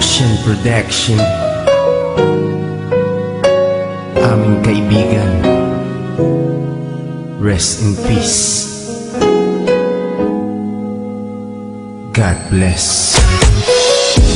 Persian Production Aming kaibigan Rest in peace. God bless.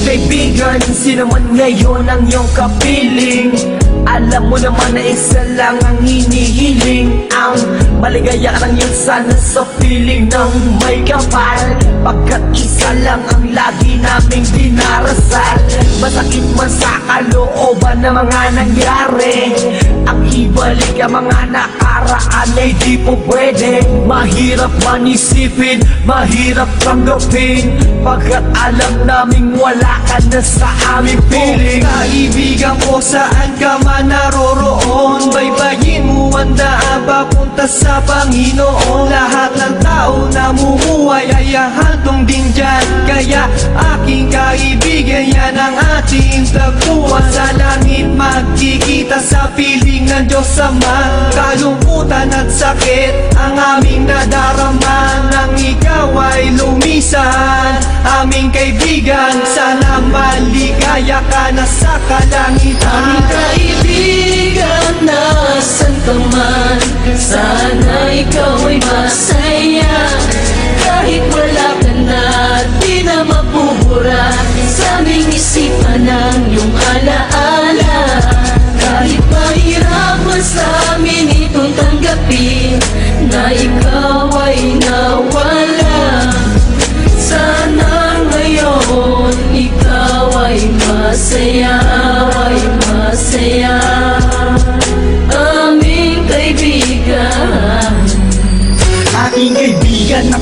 Kaibigan, sino man ngayon ang iyong kapiling Alam mo naman na isa lang ang hinihiling Ang maligaya ka lang yun sana sa piling ng may kapal. Pagkat isa lang ang lagi naming dinarasal. Masakit man sa kalooban na mga nangyari. Ang ibalik ang mga nakaraan ay di po pwede. Mahirap man isipin, mahirap tanggapin. Pagkat alam naming wala ka na sa aming piling Kaibigan ko saan ka man naroroon. Baybayin mo ang daan papunta sa Panginoon. Lahat ng tao na mumuhay ay hantong din dyan. Kaya aking kaibigan yan ang ating tagpuan. Sa langit magkikita sa piling ng Diyos Ama. Kalungkutan at sakit ang aming nadarama Nang ikaw ay lumisan Aming kaibigan, sana maligaya ka na sa kalangitan. Aming kaibigan, nasan ka man Sana ikaw ay masaya. Kahit wala ka na, di na mapubura Sa aming isipan ang iyong alaala. Kahit mahirap man sa amin itong tanggapin Na ikaw ay nawala. Sana ngayon ikaw ay masaya,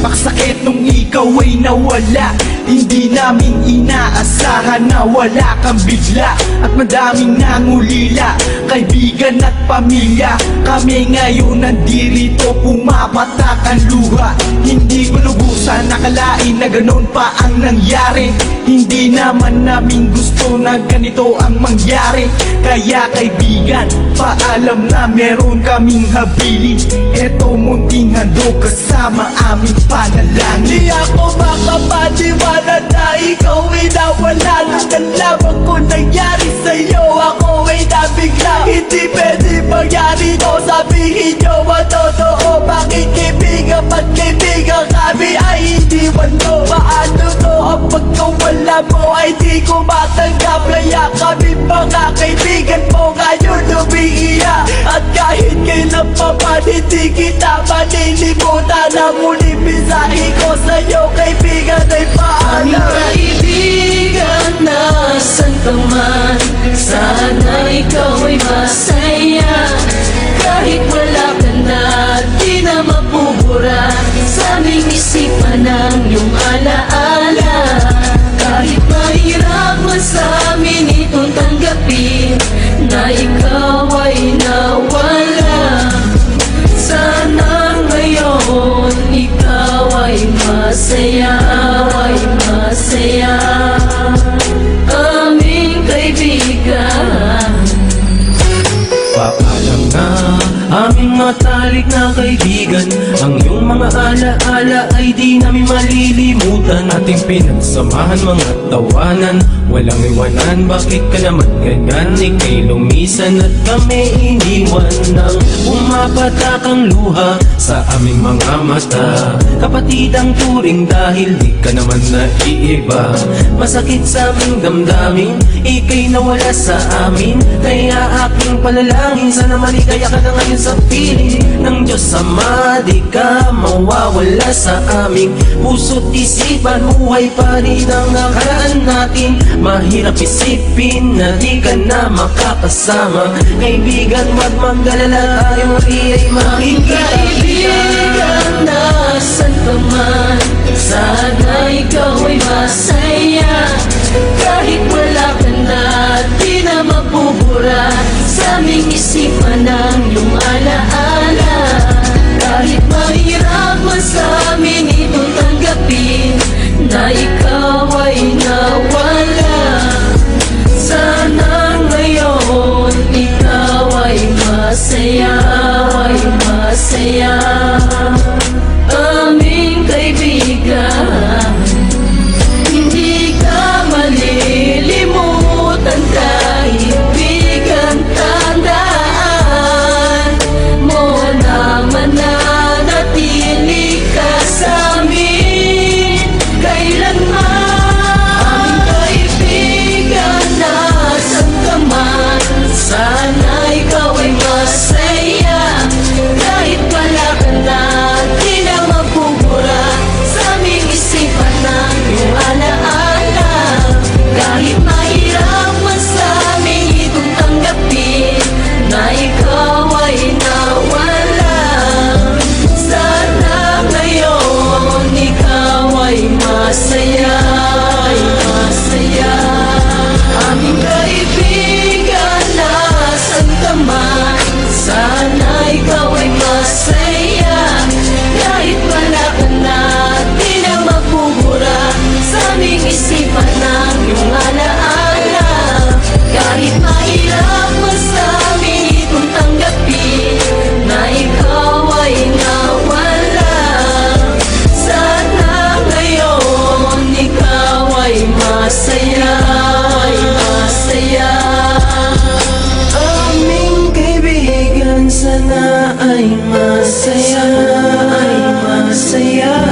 napakasakit nung ikaw ay nawala Hindi namin inaasahan na wala kang bigla At madaming nangulila, kaibigan at pamilya Kami ngayon nandirito, pumapatak ang luha. Hindi ko lubusan nakalain na ganun pa ang nangyari. Hindi naman namin gusto na ganito ang mangyari. Kaya kaibigan, paalam na meron kaming habilin. Eto munting handog kasama aming panalangin. Di ako makapaniwala na ikaw ay nawala. Nung nalaman ko nangyari sa'yo. Ako ay nabigla. Hindi pwede mangyari to. Sabihin nyo ang totoo ba't kaibigan kami ay hindi walo Paano to? Ang pagkawala mo ay di ko matanggap. Kaya kami mga kaibigan mo ngayon umiiyak At kahit kailan pa man hindi kita malilimutan Ang muling mensahe ko sa'yo kaibigan ay Aming paalam kaibigan, nasan ka man? Sana ikaw ay masaya matalik na kaibigan. Ang iyong mga alaala ay di namin malilimutan. Ating pinagsamahan mga tawanan. Walang iwanan, bakit ka naman ganyan? Ika'y lumisan at kami iniwan Nang pumapatak ang luha sa aming mga mata. Kapatid ang turing dahil di ka naman naiiba. Masakit sa aming damdamin, ika'y nawala sa amin. Kaya aking palalangin, sana maligaya ka na ngayon sa piling Ng Diyos Ama, di ka mawawala sa aming Puso't isipan, buhay pa rin ang nakaraan natin. Mahirap isipin na di ka na makakasama. Kaibigan, wag magdalala, tayo muli ay makikita kaibigan, nasan ka man Sana ikaw ay masaya. Kahit wala ka na, di na mapubura. Sa aming isipan ang iyong alaala. Kahit mahirap man sa masaya ay masaya. Aming kaibigan sana ay masaya ay masaya.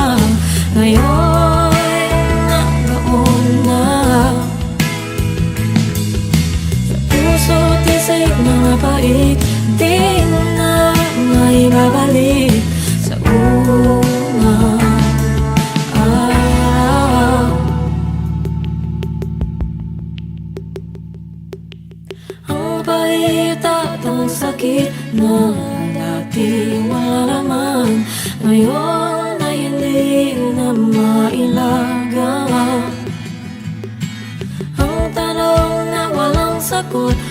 Ngayon put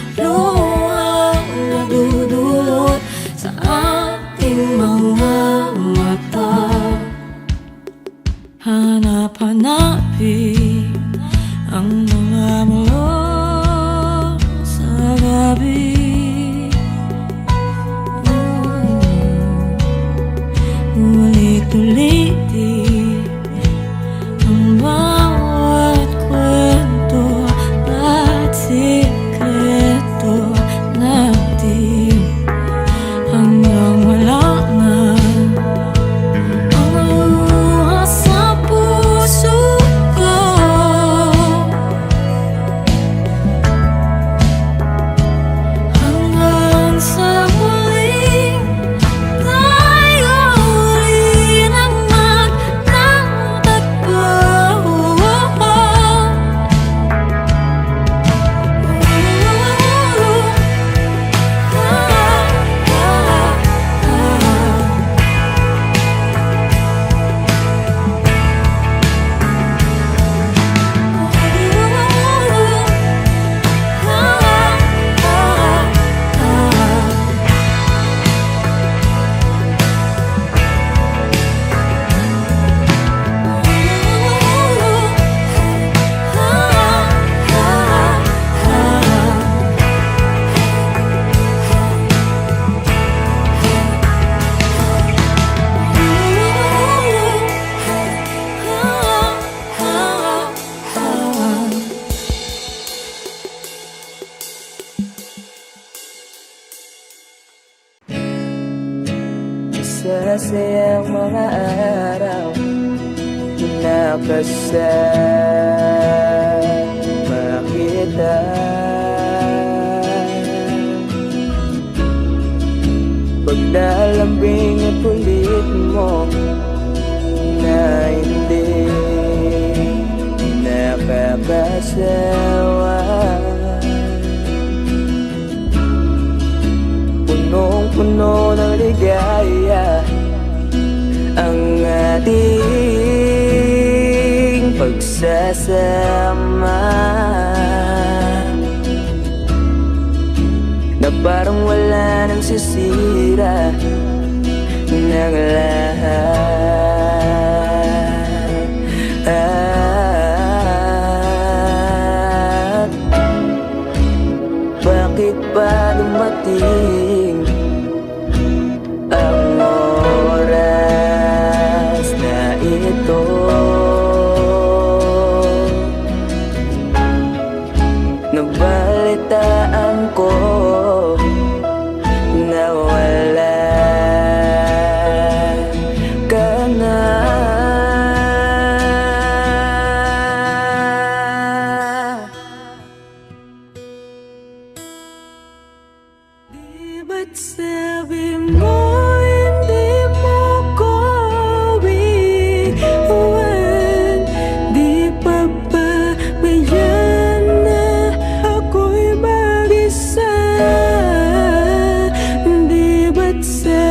nakakasawa Punong-puno ng ligaya Ang ating pagsasama. Na parang wala nang sisira Ng lahat Di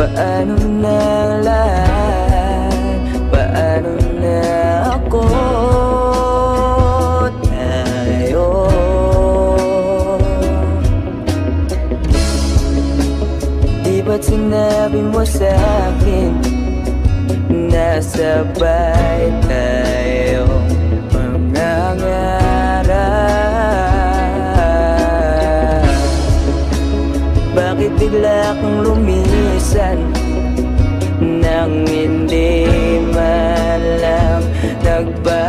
Paano na lahat? Paano na ako? Di ba't sinabi mo sa akin Nasabay tayo kang lumisan Nang hindi man lang nagba